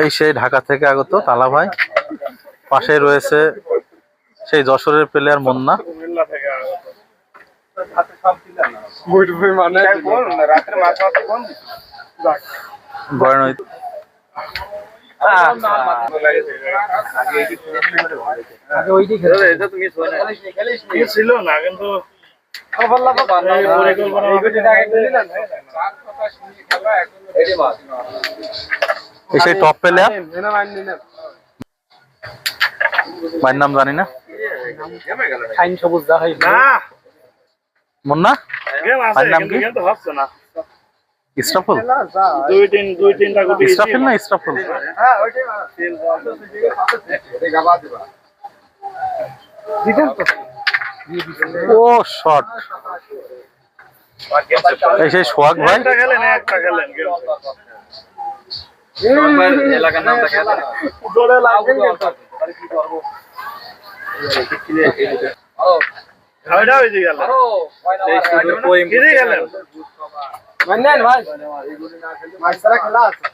এই সেই ঢাকা থেকে আগত তালা ভাই। পাশে রয়েছে সেই যশোরের প্লেয়ার মুন্না। কুমিল্লা থেকে আগত। রাত্রে মাছ মাছ কোন গয়নৈত। এটা তুমি শোনে ছিল না কিন্তু পরিকল্পনা এই সেই টপ প্লেয়ার ভাইয়ের নাম জানি না। খাইন সবুজ দেখাই না। মুন্না? আর নাম কি? গেম তো হচ্ছে না। ইস্টাফুল? দুই তিন দুই তিনটা গুটি ইস্টাফিল না ইস্টাফুল? ও শট এই সেই সোহাগ ভাই। এলাকার কিনে গেলেন। ভাই খেলা আছে।